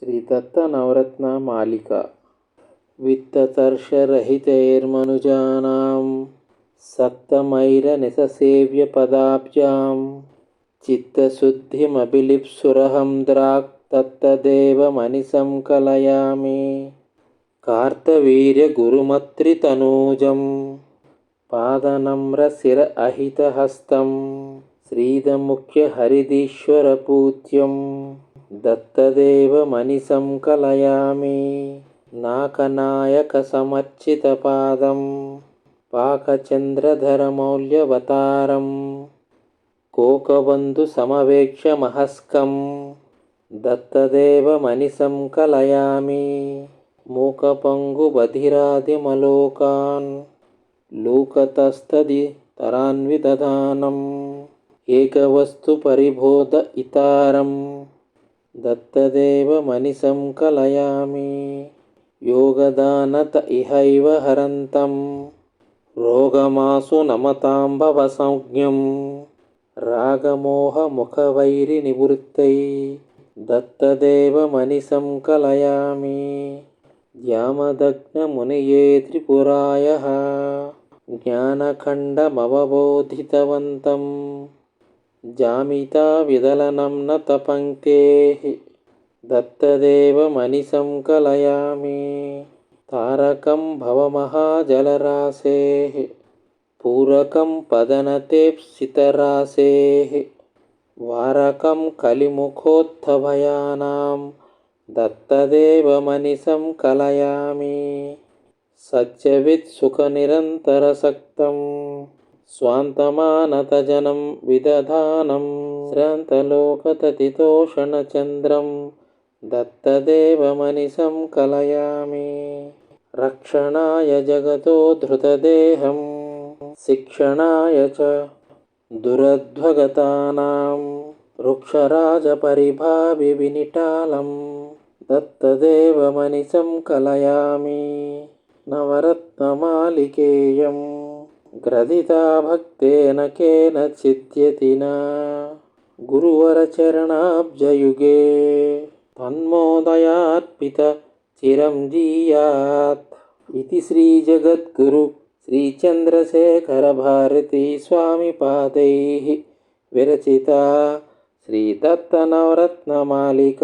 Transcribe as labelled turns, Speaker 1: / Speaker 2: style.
Speaker 1: श्रीदत्तनवरत्नमालिका वित्ततर्षरहितैर्मनुजानां सप्तमैरनिससेव्यपदाब्जां चित्तशुद्धिमभिलिप्सुरहं द्राक् तत्तदेव कलयामि कार्तवीर्यगुरुमत्रितनूजं దత్తదేవమనిసం కలయామి. నాకనాయకసమర్చితపాదం. పాకచంద్రధరమౌల్యవతారం. కోకబంధుసమవేక్షమహస్కం దత్తదేవమనిసం కలయామి. మూకపంగుబధిరాదిమలోకాన్ లోకతస్తది తరాన్విదధానం ఏకవస్తు పరిబోధ ఇతారం. इतारं दत्तदेवमनिशं कलयामि। योगदानत इहैव हरन्तं रोगमासु नमतां भवसंज्ञं रागमोहमुखवैरिनिवृत्तै दत्तदेवमनिशं कलयामि। ज्ञामदग्नमुनये त्रिपुरायः। ज्ञानखण्डमवबोधितवन्तं जामिताविदलनं नतपङ्क्तेः दत्तदेवमनिशं कलयामि तारकं भवमहाजलरासेः पूरकं पदनतेप्सितरासेः वारकं कलिमुखोत्थभयानां दत्तदेवमनिशं कलयामि सत्यवित्सुखनिरन्तरसक्तं स्वान्तमानतजनं विदधानं श्रान्तलोकततितोषणचन्द्रं दत्तदेवमनिशं कलयामि। रक्षणाय जगतो धृतदेहं शिक्षणाय च दुरध्वगतानां वृक्षराजपरिभाविविनिटालं दत्तदेवमनिशं कलयामि గ్రథితా భక్తేన కేనచిద్యతిన గురువరచరణాబ్జయుగే తన్మోదయార్పిత చిరం జీయాత్ ఇది శ్రీజగద్గురు శ్రీచంద్రశేఖరభారతీ స్వామి పాదై విరచిత శ్రీదత్తనవరత్నమాలిక